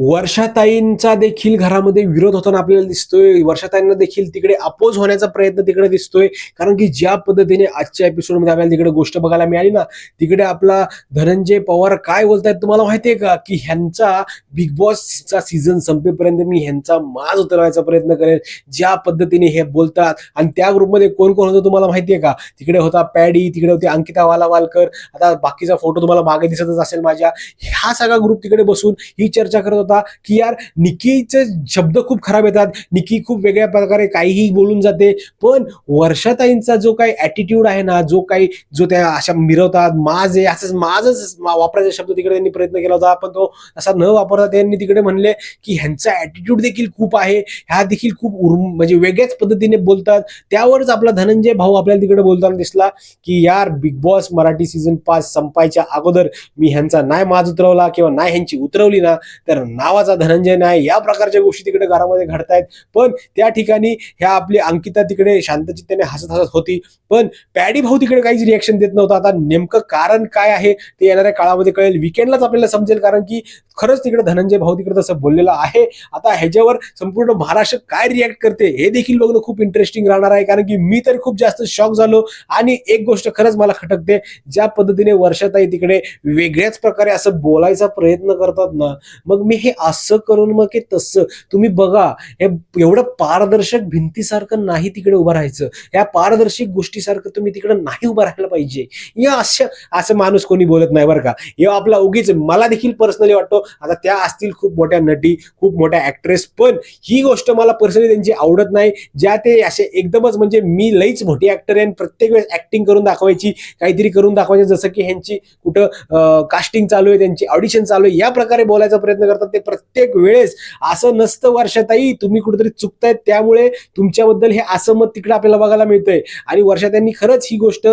वर्षाताईंचा देखील घरामध्ये विरोध होताना आपल्याला दिसतोय. वर्षाताईंना देखील तिकडे अपोज होण्याचा प्रयत्न तिकडे दिसतोय. कारण की ज्या पद्धतीने आजच्या एपिसोडमध्ये आपल्याला तिकडे गोष्ट बघायला मिळाली ना तिकडे आपला धनंजय पवार काय बोलतायत तुम्हाला माहितीये का? की ह्यांचा बिग बॉसचा सीझन संपेपर्यंत मी ह्यांचा माज उतरवायचा प्रयत्न करेन. ज्या पद्धतीने हे बोलतात आणि त्या ग्रुपमध्ये कोण कोण होतं तुम्हाला माहितीये का? तिकडे होता पॅडी तिकडे होती अंकिता वालावालकर. आता बाकीचा फोटो तुम्हाला मागे दिसतच असेल माझ्या. ह्या सगळा ग्रुप तिकडे बसून ही चर्चा करत होता. की यार निकीचे शब्द खूप खराब येतात निकी खूप वेगळ्या प्रकारे काहीही बोलून जाते. पण वर्षाताईंचा जो काही ऍटिट्यूड आहे ना जो काही जो त्या अशा मिरवतात माज आहे असंच माजच वापरायचा शब्द तिकडे त्यांनी प्रयत्न केला होता पण तो असा न वापरता त्यांनी तिकडे म्हणले की ह्यांचा ॲटिट्यूड देखील खूप आहे ह्या देखील खूप उर्म- म्हणजे वेगळ्याच पद्धतीने बोलतात. त्यावरच आपला धनंजय भाऊ आपल्याला तिकडे बोलताना दिसला की यार बिग बॉस मराठी सीझन पाच संपायच्या अगोदर मी ह्यांचा नाही माज उतरवला किंवा नाही ह्यांची उतरवली ना तर नावाचा धनंजय नाही या प्रकारच्या गोष्टी तिकडे घरामध्ये घडतायत. पण त्या ठिकाणी ह्या आपली अंकिता तिकडे शांतचित्तेने हसत हसत होती. पण पॅडी भाऊ तिकडे काहीच रिॲक्शन देत नव्हता. आता नेमकं कारण काय आहे ते येणाऱ्या काळामध्ये कळेल. विकेंडलाच आपल्याला समजेल कारण की खरंच तिकडे धनंजय भाऊ तिकडे तसं बोललेलं आहे. आता ह्याच्यावर संपूर्ण महाराष्ट्र काय रिॲक्ट करते हे देखील बघणं खूप इंटरेस्टिंग राहणार आहे. कारण की मी तर खूप जास्त शॉक झालो. आणि एक गोष्ट खरंच मला खटकते ज्या पद्धतीने वर्षाताई तिकडे वेगळ्याच प्रकारे असं बोलायचा प्रयत्न करतात ना मग मी हे असं करून मग हे तसं. तुम्ही बघा हे एवढं पारदर्शक भिंतीसारखं नाही तिकडे उभं राहायचं. या पारदर्शक गोष्टीसारखं तुम्ही तिकडे नाही उभं राहायला पाहिजे. या अशा असं माणूस कोणी बोलत नाही बरं का. हे आपला उगीच मला देखील पर्सनली वाटतो आता त्या असतील खूप मोठ्या नटी खूप मोठ्या ऍक्ट्रेस पण ही गोष्ट मला पर्सनली त्यांची आवडत नाही. ज्या ते असे एकदमच म्हणजे मी लईच मोठी ऍक्टर आहे आणि प्रत्येक वेळेस ऍक्टिंग करून दाखवायची काहीतरी करून दाखवायची. जसं की ह्यांची कुठं कास्टिंग चालू आहे त्यांची ऑडिशन चालू आहे या प्रकारे बोलायचा प्रयत्न करतात. ते प्रत्येक वेळेस असं नसतं वर्षाताई तुम्ही कुठेतरी चुकतायत त्यामुळे तुमच्याबद्दल हे असं मत तिकडे आपल्याला बघायला मिळतंय. आणि वर्षा त्यांनी खरंच ही गोष्ट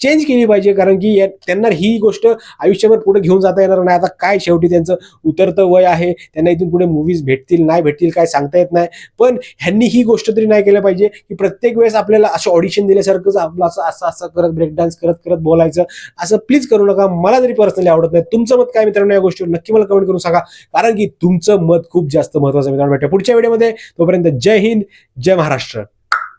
चेंज केली पाहिजे कारण की त्यांना ही गोष्ट आयुष्यभर पुढे घेऊन जाता येणार नाही. आता काय शेवटी त्यांचं उतरतं वय आहे त्यांना इथून पुढे मूवीज भेटतील नाही भेटतील काय सांगता येत नाही. पण ह्यांनी ही गोष्ट तरी नाही केलं पाहिजे की प्रत्येक वेळेस आपल्याला असं ऑडिशन दिल्यासारखंच आपलं असं असं असं करत ब्रेक डान्स करत करत बोलायचं. असं प्लीज करू नका मला तरी पर्सनली आवडत नाही. तुमचं मत काय मित्रांनो या गोष्टीवर? नक्की मला कमेंट करून सांगा. कारण की तुमचं मत खूप जास्त महत्वाचं मित्रांनो. भेटतं पुढच्या व्हिडिओमध्ये तोपर्यंत जय हिंद जय महाराष्ट्र.